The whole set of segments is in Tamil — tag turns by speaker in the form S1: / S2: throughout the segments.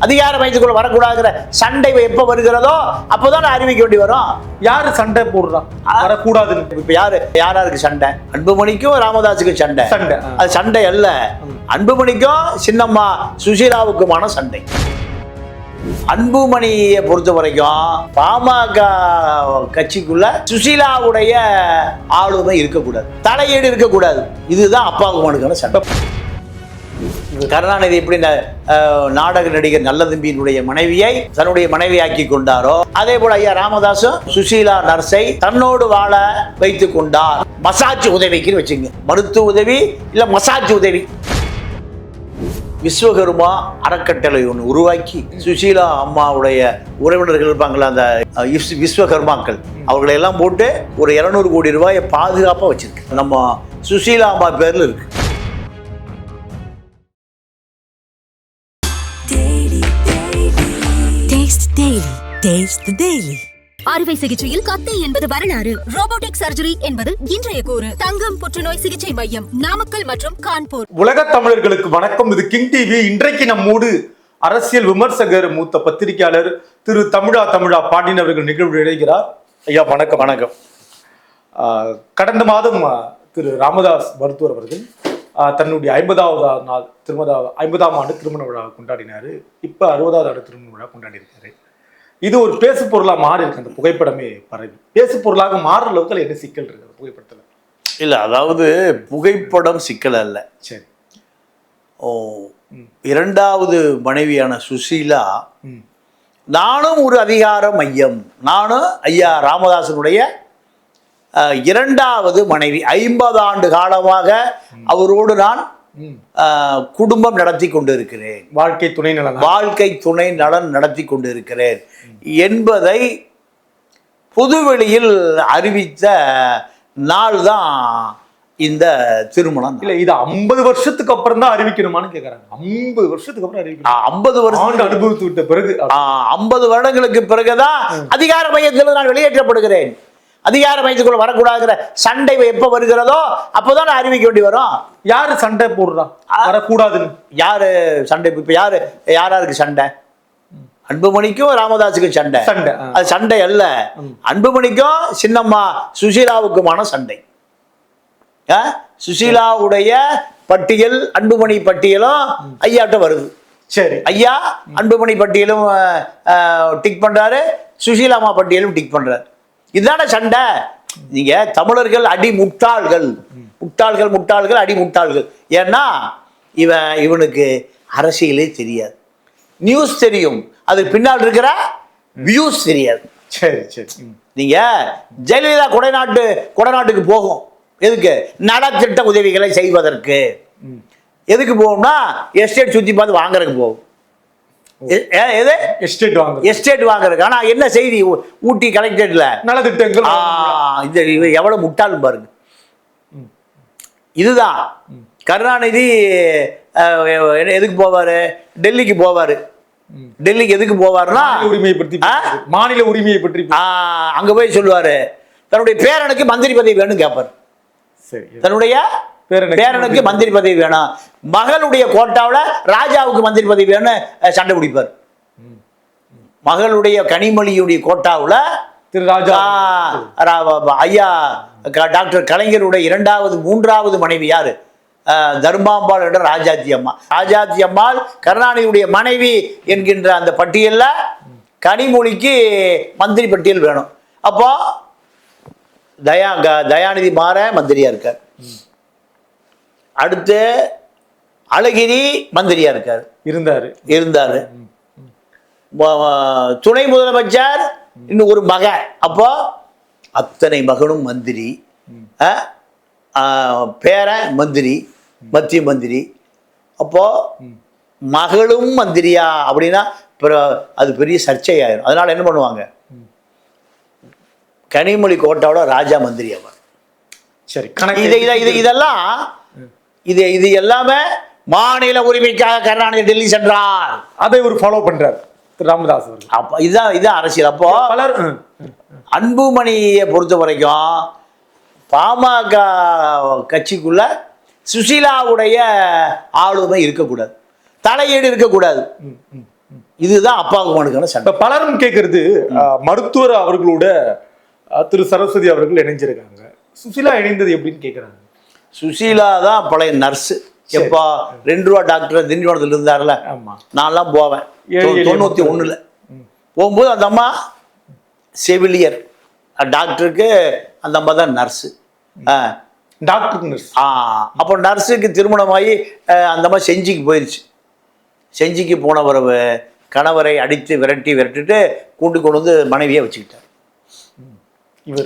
S1: அதிகார மையத்துக்குள்ள வரக்கூடாதுங்கிற சண்டை எப்ப வருகிறதோ அப்போதான் அறிவிக்க வேண்டி வரும்.
S2: யாரு சண்டை போடுறா? வரக்கூடாதுன்னு.
S1: இப்ப யாரு? யாராருக்கு சண்டை? அன்புமணிக்கும் ராமதாஸுக்கும் சண்டை.
S2: சண்டை.
S1: அது சண்டை அல்ல. அன்புமணிக்கும் சின்னம்மா சுசீலாவுக்குமான சண்டை. அன்புமணியை பொறுத்த வரைக்கும் பாமக கட்சிக்குள்ள சுசீலாவுடைய ஆளுமை இருக்கக்கூடாது. தலையீடு இருக்கக்கூடாது. இதுதான் அப்பாவுக்கு மனுக்கான சண்டை. கருணாநிதி எப்படி இந்த நாடக நடிகர் நல்லதம்பியினுடைய மனைவியை தன்னுடைய மனைவியாக்கி கொண்டாரோ அதே போல ஐயா ராமதாசும் சுசீலா நர்ஸை தன்னோடு வாழ வைத்துக் கொண்டார். மசாஜ் உதவிக்குன்னு வச்சுங்க. மருத்துவ உதவி இல்ல மசாஜ் உதவி. விஸ்வகர்மா அறக்கட்டளை ஒன்று உருவாக்கி சுசீலா அம்மாவுடைய உறவினர்கள் இருப்பாங்களா அந்த விஸ்வகர்மாக்கள் அவர்களை எல்லாம் போட்டு ஒரு இருநூறு கோடி ரூபாயை பாதுகாப்பாக வச்சிருக்கு. நம்ம சுசீலா அம்மா பேர்ல இருக்கு.
S3: Taste the Daily.
S4: அறுவை சிகிச்சையில் கத்தை என்பது வரலாறு. ரோபோட்டிக் சர்ஜரி என்பது இன்றைய கூறு. தங்கம் புற்றுநோய் சிகிச்சை மையம் நாமக்கல் மற்றும் கான்பூர்.
S2: உலக தமிழர்களுக்கு வணக்கம். இது கிங் டிவி இன்றைக்கு நம்மோடு அரசியல் விமர்சகர் மூத்த பத்திரிகையாளர் திரு தமிழா தமிழா பாண்டியன் அவர்கள் நிகழ்வு இணைகிறார். ஐயா வணக்கம். வணக்கம். ஆஹ், கடந்த மாதம் திரு ராமதாஸ் மருத்துவர் அவர்கள் ஆஹ், தன்னுடைய ஐம்பதாவது நாள் திருமண ஐம்பதாம் ஆண்டு திருமண விழா கொண்டாடினாரு. இப்ப அறுபதாவது ஆண்டு திருமண விழா கொண்டாடி இருக்காரு இது ஒரு பேசு பொருளா மாறி இருக்கு. அந்த புகைப்படமே பரவி. பேசு பொருளாக மாறுற அளவுக்கு என்ன சிக்கல் இருக்கு அந்த புகைப்படத்துல?
S1: இல்லை அதாவது புகைப்படம் சிக்கல் அல்ல.
S2: சரி.
S1: ஓ இரண்டாவது மனைவியான சுசீலா நானும் ஒரு அதிகார மையம். நானும் ஐயா ராமதாசனுடைய இரண்டாவது மனைவி. ஐம்பது ஆண்டு காலமாக அவரோடு நான் குடும்பம் நடத்தி கொண்டிருக்கிறேன்.
S2: வாழ்க்கை துணை நலன்?
S1: வாழ்க்கை துணை நலன் நடத்தி கொண்டிருக்கிறேன் என்பதை பொதுவெளியில் அறிவித்த நாள் தான் இந்த திருமணம்.
S2: இல்ல இது ஐம்பது வருஷத்துக்கு அப்புறம் தான் அறிவிக்கணுமான்னு கேக்குறாங்க. ஐம்பது வருஷத்துக்கு அப்புறம் அறிவிக்கணும்.
S1: ஐம்பது வருஷம்
S2: அனுபவித்து விட்ட பிறகு.
S1: ஐம்பது வருடங்களுக்கு பிறகுதான் அதிகார மையத்தில் நான் வெளியேற்றப்படுகிறேன். அதிகார மையத்துக்குள்ள வரக்கூடாதுங்கிற சண்டை எப்ப வருகிறதோ அப்போதான் நான் அறிவிக்க வேண்டி வரும்.
S2: யாரு சண்டை போடுறா? வரக்கூடாதுன்னு.
S1: யாரு சண்டை இப்ப யாரு யாராருக்கு சண்டை? அன்புமணிக்கும் ராமதாஸுக்கும் சண்டை.
S2: சண்டை.
S1: அது சண்டை அல்ல. அன்புமணிக்கும் சின்னம்மா சுசீலாவுக்குமான சண்டை? சுசீலாவுடைய பட்டியல் அன்புமணி பட்டியலும் ஐயாட்ட வருது.
S2: சரி.
S1: ஐயா அன்புமணி பட்டியலும் டிக் பண்றாரு. சுசீலாமா பட்டியலும் டிக் பண்றாரு. இதுதானே சண்டை? நீங்க தமிழர்கள் அடி முட்டாள்கள் முட்டாள்கள் முட்டாள்கள் அடி முட்டாள்கள் ஏன்னா இவன் இவனுக்கு அரசியலே தெரியாது. நியூஸ் தெரியும். அது பின்னால் இருக்கிற வியூஸ் தெரியாது.
S2: சரி சரி.
S1: நீங்க ஜெயலலிதா கொடைநாட்டு கொடைநாட்டுக்கு போகும். எதுக்கு? நலத்திட்ட உதவிகளை செய்வதற்கு. எதுக்கு போகும்னா எஸ்டேட் சுத்தி பார்த்து வாங்குறதுக்கு போகும். எது?
S2: எஸ்டேட் வாங்க
S1: எஸ்டேட் வாங்குறதுக்கு. ஆனா என்ன செய்தி? ஊட்டி கலெக்டரேட்ல.
S2: நலத்திட்டங்கள்
S1: ஆ, இந்த இவன் எவ்வளவு முட்டாள் பாருங்க. இதுதான். கருணாநிதி எதுக்கு போவாரு? டெல்லிக்கு போவாரு. டெல்லிக்கு எதுக்கு போவாருன்னா
S2: மாநில உரிமையை பற்றி. மாநில உரிமையை பற்றி
S1: அங்க போய் சொல்லுவாரு. தன்னுடைய பேரனுக்கு மந்திரி பதவி வேணும் கேட்பார்
S2: சரி.
S1: தன்னுடைய
S2: பேரனுக்கு
S1: மந்திரி பதவி வேணும். மகளுடைய கோட்டாவில் ராஜாவுக்கு மந்திரி பதவி வேணும் சண்டை பிடிப்பார். மகளுடைய கனிமொழியுடைய கோட்டாவில்
S2: திரு ராஜா.
S1: ஐயா டாக்டர் கலைஞருடைய இரண்டாவது மூன்றாவது மனைவி யாரு? தர்மாம்பாள் என்ற ராஜாத்தி அம்மா. ராஜாத்தி அம்மாள் கருணாநிதியுடைய மனைவி என்கின்ற அந்த பட்டியல்ல கனிமொழிக்கு மந்திரி பட்டியல் வேணும். அப்போ தயா தயாநிதி மாற மந்திரியா இருக்கார். அடுத்து அழகிரி மந்திரியா இருக்கார்.
S2: இருந்தாரு.
S1: இருந்தாரு. துணை முதலமைச்சர் இன்னும் ஒரு மக அப்போ அத்தனை மகனும் மந்திரி. பேரன் மந்திரி மத்திய மந்திரி. அப்போ மகளும் மந்திரியா அப்படின்னா அது பெரிய சர்ச்சையாயிரும். அதனால என்ன பண்ணுவாங்க? கனிமொழி கோட்டாவோட ராஜா மந்திரி அவர்.
S2: சரி
S1: இது இது இதெல்லாம் இது இது எல்லாமே மாநில உரிமைக்காக கருணாநிதி டெல்லி சென்றார்.
S2: அதை ஒரு ஃபாலோ பண்றாரு. திரு ராமதாஸ்
S1: அப்போ இதுதான் இதுதான் அரசியல். அப்போ
S2: பலர்.
S1: அன்புமணியை பொறுத்த வரைக்கும் பாமக கட்சிக்குள்ள சுசீலாவுடைய ஆளுமை இருக்கக்கூடாது. தலையீடு இருக்கக்கூடாது. இதுதான் அப்பாவுக்கு மனுக்கான சண்டை
S2: பலரும் கேட்கறது மருத்துவர் அவர்களோட திரு சரஸ்வதி அவர்கள் இணைஞ்சிருக்காங்க. சுசிலா இணைந்தது எப்படின்னு கேக்குறாங்க.
S1: சுசீலா தான் பழைய நர்ஸு. எப்பா ரெண்டு ரூபா டாக்டர் திண்டிவனத்தில் இருந்தார்ல நான்லாம் போவேன். தொண்ணூற்றி. ஒண்ணுல. போகும்போது அந்த அம்மா செவிலியர். டாக்டருக்கு அந்த அம்மா தான் நர்ஸு.
S2: Doctor nurse.
S1: ஆ. அப்போ நர்ஸுக்கு திருமணமாகி அந்த அம்மா செஞ்சிக்கு போயிடுச்சு செஞ்சிக்கு போன பிறகு கணவரை அடித்து விரட்டி விரட்டிட்டு கூண்டு கொண்டு வந்து மனைவியை வச்சுக்கிட்டார்.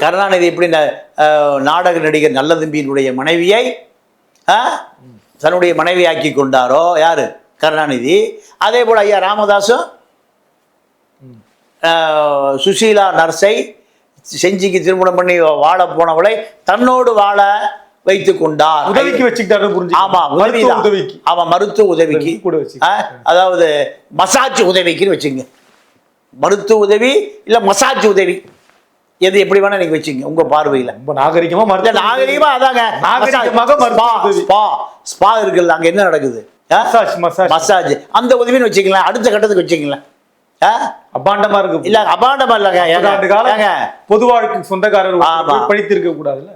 S1: கருணாநிதி எப்படி அஹ், நாடக நடிகர் நல்ல தம்பியினுடைய மனைவியை தன்னுடைய மனைவியாக்கி கொண்டாரோ? யாரு? கருணாநிதி. அதே போல ஐயா ராமதாசும் அஹ், சுசீலா நர்ஸை செஞ்சிக்கு திருமணம் பண்ணி வாழ போனவளை தன்னோடு வாழ வைத்து கொண்டார்.
S2: உதவிக்கு வச்சுக்கிட்டாரு புரிஞ்சு
S1: ஆமா உதவிதான்.
S2: உதவிக்கு.
S1: ஆமா மருத்துவ உதவிக்கு.
S2: கூட வச்சு
S1: அதாவது மசாஜ் உதவிக்குன்னு வச்சுங்க மருத்துவ உதவி இல்ல மசாஜ் உதவி. எது எப்படி வேணா நீங்க வச்சுங்க உங்க பார்வையில
S2: ரொம்ப நாகரிகமா மருத்துவ
S1: நாகரிகமா அதாங்க
S2: நாகரிகமாக.
S1: ஸ்பா ஸ்பா இருக்குல்ல அங்க என்ன நடக்குது?
S2: மசாஜ்
S1: அந்த உதவின்னு வச்சுக்கலாம் அடுத்த கட்டத்துக்கு வச்சுக்கலாம்?
S2: அபாண்டமா இருக்கு
S1: இல்ல அபாண்டமா இல்லைங்க
S2: பொது வாழ்க்கை சொந்தக்காரர். படித்திருக்க கூடாதுல்ல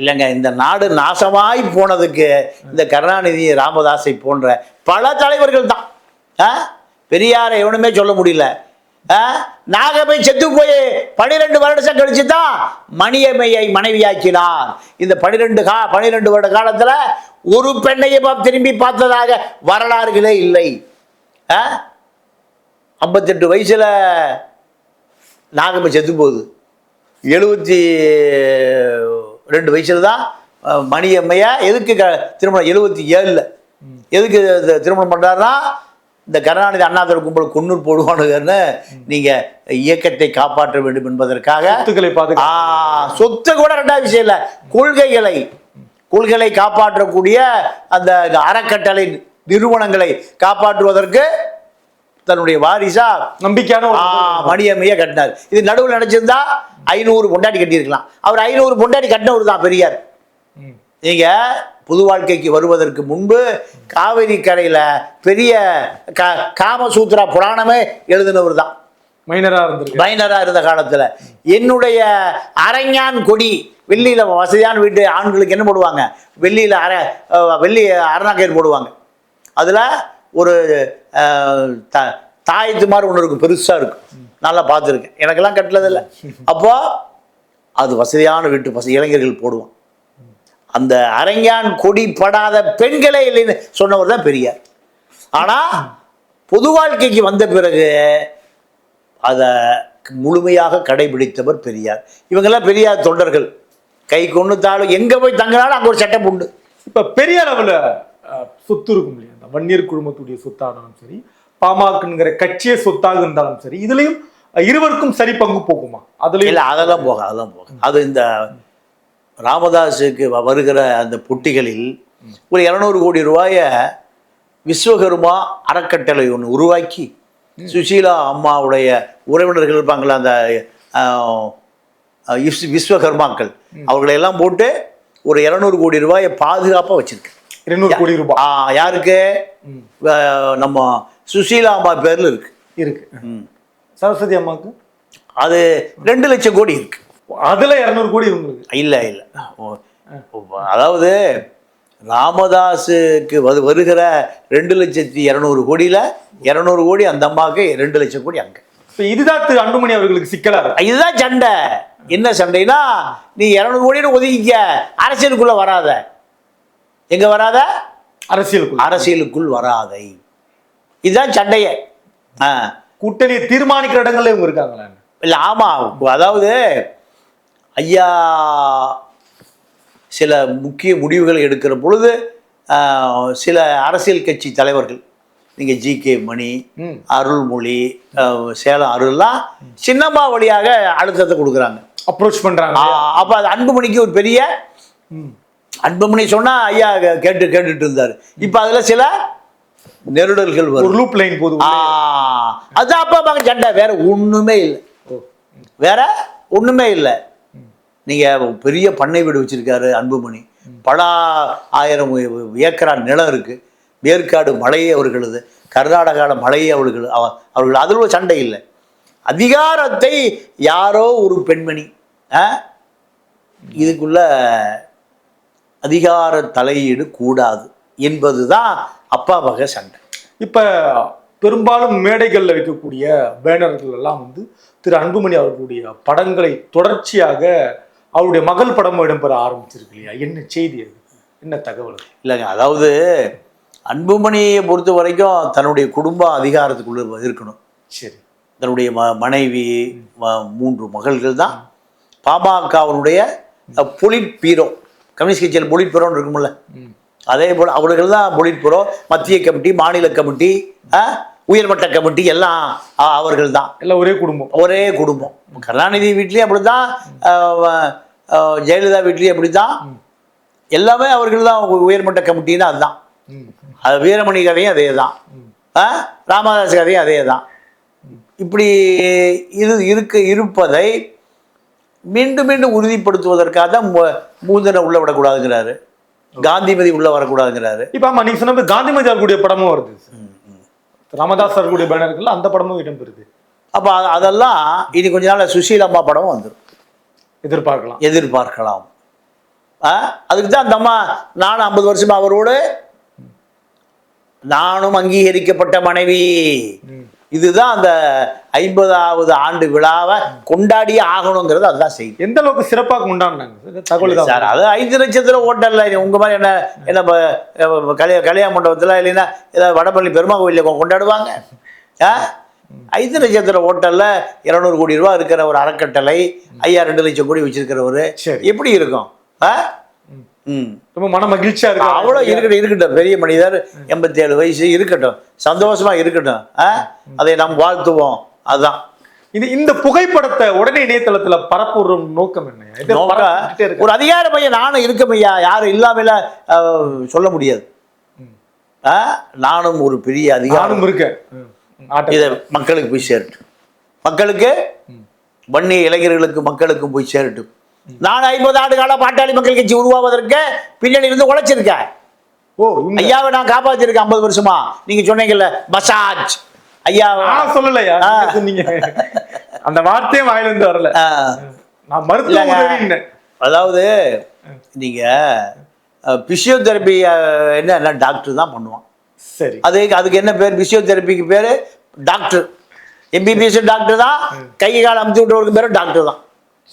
S1: இல்லைங்க இந்த நாடு நாசமாய் போனதுக்கு இந்த கருணாநிதி ராமதாஸை போன்ற பல தலைவர்கள் தான்? பெரியாரை எவனுமே சொல்ல முடியல? நாகமை செத்து போய் பனிரெண்டு வருடம் கழிச்சு தான் மணியம்மையை மனைவியாக்கினார். இந்த பனிரெண்டு கா பனிரெண்டு வருட காலத்துல ஒரு பெண்ணையும் திரும்பி பார்த்ததாக வரலாறுகளே இல்லை. ஆ? ஐம்பத்தெட்டு வயசுல நாகமை செத்து போகுது. எழுபத்தி ரெண்டு வயசுல தான் மணியம்மையை மணியம்மையா எதுக்கு க திருமணம் எழுபத்தி ஏழில் எதுக்கு திருமணம் பண்ணுறாருன்னா இந்த கருணாநிதி அண்ணாதுரை கும்பல் குன்னூர் போடுவானுங்கன்னு நீங்கள் இயக்கத்தை காப்பாற்ற வேண்டும் என்பதற்காக
S2: சொத்துக்களை
S1: ஆ,
S2: பாதுகாத்து
S1: சொத்து கூட ரெண்டாவது விஷயம் இல்லை. கொள்கைகளை கொள்கைகளை காப்பாற்றக்கூடிய அந்த அறக்கட்டளை நிறுவனங்களை காப்பாற்றுவதற்கு தன்னுடைய வாரிசா
S2: நம்பிக்கையான
S1: மணியம்மையை கட்டினார். இது நடுவில் நினைச்சிருந்தா ஐநூறு பொண்டாட்டி கட்டியிருக்கலாம். அவர் ஐநூறு பொண்டாட்டி கட்டினவர் தான் பெரியார்.
S2: ம்.
S1: நீங்க புது வாழ்க்கைக்கு வருவதற்கு முன்பு காவிரி கரையில பெரிய க காமசூத்ரா புராணமே எழுதினவர் தான்.
S2: மைனரா இருந்திருக்கு.
S1: மைனரா இருந்த காலத்துல. என்னுடைய அரஞான் கொடி வெள்ளியில வசதியான வீட்டு ஆண்களுக்கு என்ன போடுவாங்க? வெள்ளியில அர வெள்ளி அரணாக்கயிறு போடுவாங்க. அதுல ஒரு த- தாயத்து மாதிரி ஒன்று இருக்கும் பெருசா இருக்கும். நல்லா பார்த்துருக்கேன். எனக்கெல்லாம் கட்டலதில்லை. அப்போ அது வசதியான வீட்டு பச இளைஞர்கள் போடுவான் அந்த அரங்கான் கொடி படாத பெண்களே இல்லைன்னு சொன்னவர் தான் பெரியார். ஆனா பொது வாழ்க்கைக்கு வந்த பிறகு அதை முழுமையாக கடைபிடித்தவர் பெரியார். இவங்கெல்லாம் பெரியார் தொண்டர்கள். கை கொண்டு தாளும் எங்க போய் தங்கினாலும் அங்க ஒரு சட்டம் உண்டு.
S2: இப்ப பெரிய அளவுல அஹ், சொத்து இருக்கும் இல்லையா? அந்த வன்னியர் குழுமத்துடைய சொத்தானாலும் சரி பாமகங்கிற கட்சியே சொத்தாக இருந்தாலும் சரி இதுலயும் இருவருக்கும் சரி பங்கு போகுமா? அதுலயும்
S1: இல்லை அதெல்லாம் போக அதெல்லாம் போக அது இந்த ராமதாஸுக்கு வருகிற அந்த பொட்டிகளில் ஒரு இரநூறு கோடி ரூபாயை விஸ்வகர்மா அறக்கட்டளை ஒன்று உருவாக்கி சுசீலா அம்மாவுடைய உறவினர்கள் இருப்பாங்களா அந்த விஸ்வகர்மாக்கள். அவர்களை எல்லாம் போட்டு ஒரு இரநூறு கோடி ரூபாயை பாதுகாப்பாக வச்சிருக்கு.
S2: இருநூறு கோடி ரூபாய்
S1: யாருக்கு? நம்ம சுசீலா அம்மா பேர்ல இருக்கு.
S2: இருக்கு.
S1: ம்.
S2: சரஸ்வதி அம்மாவுக்கு?
S1: அது ரெண்டு லட்சம் கோடி இருக்கு.
S2: அதுல இருநூறு கோடி உங்களுக்கு
S1: இல்லை இல்லை. அதாவது ராமதாஸுக்கு வது வருகிற ரெண்டு லட்சத்தி இரநூறு கோடியில் இரநூறு கோடி அந்த அம்மாவுக்கு ரெண்டு லட்சம் கோடி அங்கே.
S2: இப்ப இதுதான் திரு அன்புமணி அவர்களுக்கு சிக்கலா இருக்கு
S1: இதுதான் சண்டை. என்ன சண்டைனா நீ இரநூறு கோடின்னு ஒதுக்கிக்க அரசியலுக்குள்ள வராத. எங்க வராத?
S2: அரசியலுக்குள்ள.
S1: அரசியலுக்குள் வராதை. இதுதான் சண்டையே. ஆ.
S2: கூட்டணியை தீர்மானிக்கிற இடங்கள்ல இவங்க இருக்காங்களா?
S1: இல்லை ஆமாம் அதாவது ஐயா சில முக்கிய முடிவுகளை எடுக்கிற பொழுது சில அரசியல் கட்சி தலைவர்கள் நீங்கள் ஜி. கே. மணி. அருள்மொழி சேலம் அருள்லாம் சின்னம்மா வழியாக அழுத்தத்தை கொடுக்குறாங்க.
S2: அப்ரோச் பண்றாங்க.
S1: அப்போ அது அன்புமணிக்கு ஒரு பெரிய. அன்புமணி சொன்னால் ஐயா கேட்டு கேட்டுட்டு இருந்தார். இப்போ அதில் சில நெருடல்கள் வரும்.
S2: லூப் லைன் போதும்
S1: ஆ, அதான் அப்பா சண்டை. வேற ஒண்ணுமே இல்லை. வேற ஒண்ணுமே இல்லை. நீங்கள் பெரிய பண்ணை வீடு வச்சிருக்காரு அன்புமணி. பல ஆயிரம் ஏக்கரா நிலம் இருக்குது வேர்க்காடு மலையே அவர்களது. கர்நாடகாவில் மலையே அவர்கள் அவர்கள் அதில் ஒரு சண்டை இல்லை. அதிகாரத்தை யாரோ ஒரு பெண்மணி ஆ? இதுக்குள்ள அதிகார தலையீடு கூடாது என்பது தான் அப்பா வகை சண்டை.
S2: இப்போ பெரும்பாலும் மேடைகளில் வைக்கக்கூடிய பேனர்கள் எல்லாம் வந்து திரு அன்புமணி அவர்களுடைய படங்களை தொடர்ச்சியாக அவருடைய மகள் படமும் இடம்பெற ஆரம்பிச்சிருக்கு இல்லையா? என்ன செய்தி அது? என்ன தகவல்?
S1: இல்லைங்க அதாவது அன்புமணியை பொறுத்த வரைக்கும் தன்னுடைய குடும்பம் அதிகாரத்துக்குள்ள இருக்கணும்.
S2: சரி.
S1: தன்னுடைய ம மனைவி ம- மூன்று மகள்கள் தான் பாமகவினுடைய பொலிட் பீரோ கம்யூனிஸ்ட் கட்சியில் பொலிட் பீரோன்னு இருக்கும்ல. அதே போல் அவர்கள் தான் பொலிட் பீரோ மத்திய கமிட்டி மாநில கமிட்டி உயர்மட்ட கமிட்டி எல்லாம் அவர்கள் தான்
S2: எல்லாம் ஒரே குடும்பம்.
S1: ஒரே குடும்பம். கருணாநிதி வீட்லேயும் அப்படி தான் ஜெயலலிதா வீட்லேயும் அப்படி தான் எல்லாமே அவர்கள் தான் உயர்மட்ட கமிட்டின்னு அதுதான். அது வீரமணி கதையும் அதே தான் ராமதாஸ் கதையும் அதே தான் இப்படி இது இருக்க இருப்பதை மீண்டும் மீண்டும் உறுதிப்படுத்துவதற்காக தான் மூந்தனை உள்ள விடக்கூடாதுங்கிறாரு. காந்திமதி உள்ள வரக்கூடாதுங்கிறாரு.
S2: இப்ப ஆமா நீங்க சொன்ன காந்திமதி அவர்களுடைய படமும் வருது. ராமதாஸ் அவர்களுடைய பேனர்கள் அந்த படமும் இடம்பெறுது
S1: அப்போ அதெல்லாம் இனி கொஞ்ச நாள் சுசீலம்மா படம் வந்துடும்
S2: எதிர்பார்க்கலாம்.
S1: எதிர்பார்க்கலாம். அதுக்கு தான் அந்த அம்மா நானும் ஐம்பது வருஷமா அவரோடு நானும் அங்கீகரிக்கப்பட்ட மனைவி. இதுதான் அந்த ஐம்பதாவது ஆண்டு விழாவை கொண்டாடி ஆகணுங்கிறது அதுதான் செய்தி.
S2: எந்த அளவுக்கு சிறப்பாக கொண்டாடினாங்க தகவல்
S1: சார் அது ஐந்து நட்சத்திர ஹோட்டல்ல உங்க மாதிரி என்ன என்ன கல்யா கல்யாண மண்டபத்தில் இல்லைன்னா ஏதாவது வடபள்ளி பெருமா கோயிலில் கொண்டாடுவாங்க. ஆ? ஐந்து நட்சத்திர ஹோட்டல்ல இருநூறு கோடி ரூபா இருக்கிற ஒரு அறக்கட்டளை ஐயா ரெண்டு லட்சம் கோடி வச்சிருக்கிறவரு.
S2: சரி.
S1: எப்படி இருக்கும்? ஆ?
S2: ரொம்ப மன மகிழ்ச்சியா இருக்கு
S1: அவ்வளோ இருக்கட்டும் இருக்கட்டும். பெரிய மனிதர் எண்பத்தி ஏழு வயசு இருக்கட்டும். சந்தோஷமா இருக்கட்டும். அதை நாம் வாழ்த்துவோம். அதுதான்.
S2: இது இந்த புகைப்படத்தை உடனே இணையதளத்துல பரப்புற நோக்கம் என்ன?
S1: ஒரு அதிகார பையன் நானும் இருக்கேன் ஐயா. யாரும் இல்லாமல சொல்ல முடியாது. நானும் ஒரு பெரிய அதிகாரம்
S2: இருக்கேன்.
S1: இதை மக்களுக்கு போய் சேரட்டும். மக்களுக்கு வன்னிய இளைஞர்களுக்கு மக்களுக்கும் போய் சேரட்டும். நான் ஐம்பது ஆண்டு கால பாட்டாளி மக்கள் கட்சி உருவாவதற்கு பின்னணி இருந்து உழைச்சிருக்கேன்
S2: ஓ
S1: ஐயாவை நான் காப்பாத்திருக்கேன் ஐம்பது வருஷமா. நீங்க சொன்னீங்கல்ல மசாஜ் ஐயா.
S2: சொல்லலையா. நீங்க அந்த வார்த்தையே வாயில இருந்து வரல. நான் மருத்துவ.
S1: அதாவது நீங்க பிசியோதெரப்பி என்ன டாக்டர் தான் பண்ணுவான்.
S2: சரி.
S1: அது அதுக்கு என்ன பேர்? பிசியோதெரப்பிக்கு பேர் டாக்டர். எம்பிபிஎஸ் டாக்டர் தான். கை கால் அமுத்தி விட்டவருக்கு பேர் டாக்டர் தான்.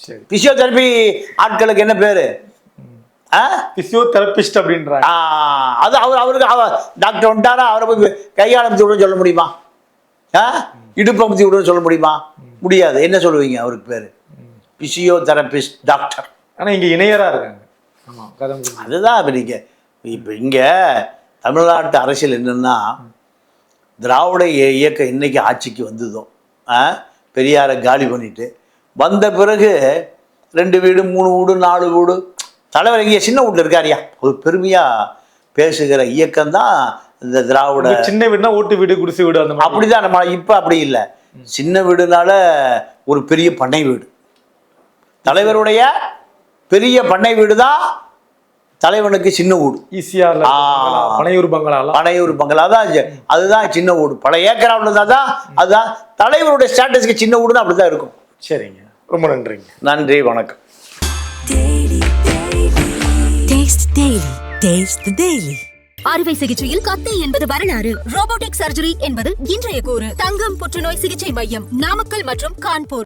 S1: பிசியோதெரப்பி ஆட்களுக்கு என்ன பேர்? ஆ?
S2: பிசியோதெரபிஸ்ட் அப்படின்றாங்க.
S1: அது அவர் அவருக்கு அவர் டாக்டர் வந்துட்டாரா அவரை போய் கை கால் அமுத்தி விடுன்னு சொல்ல முடியுமா? ஆ? இடுப்பு அமுத்தி விடுன்னு சொல்ல முடியுமா? முடியாது. என்ன சொல்லுவீங்க அவருக்கு பேர்? பிசியோதெரபிஸ்ட் டாக்டர்
S2: ஆனா இங்க இணையரா இருக்காங்க. ஆமா கதை முடிஞ்சு.
S1: அதுதான் இப்போ நீங்கள் இப்போ இங்கே தமிழ்நாட்டு அரசியல் என்னன்னா திராவிட இய- இயக்கம் இன்னைக்கு ஆட்சிக்கு வந்ததோ ஆ, பெரியாரை காலி பண்ணிட்டு வந்த பிறகு ரெண்டு வீடு மூணு வீடு நாலு வீடு. தலைவர் இங்கே சின்ன வீட்டில் இருக்காரியா ஒரு பெருமையாக பேசுகிற இயக்கம் தான் இந்த திராவிட
S2: சின்ன வீடுனா ஓட்டு வீடு குடிசை வீடு அந்த
S1: அப்படிதான் நம்ம இப்போ அப்படி இல்லை. சின்ன வீடுனால ஒரு பெரிய பண்ணை வீடு. தலைவருடைய பெரிய பண்ணை வீடு தான் தலைவனுக்கு சின்ன வீடு. ஆ.
S2: பனையூர் பங்களாலாம்
S1: பனையூர் பங்களா தான் அதுதான் சின்ன வீடு. பல ஏக்கராவில் இருந்தால் தான் அதுதான் தலைவருடைய ஸ்டேட்டஸ்க்கு சின்ன வீடு தான் அப்படி தான் இருக்கும்.
S2: சரிங்க. ரொம்ப நன்றிங்க.
S1: நன்றி வணக்கம்.
S4: அறுவை சிகிச்சையில் கத்தை என்பது வரலாறு. ரோபோட்டிக் சர்ஜரி என்பது இன்றைய கூறு. தங்கம் புற்றுநோய் சிகிச்சை மையம் நாமக்கல் மற்றும் கான்பூர்.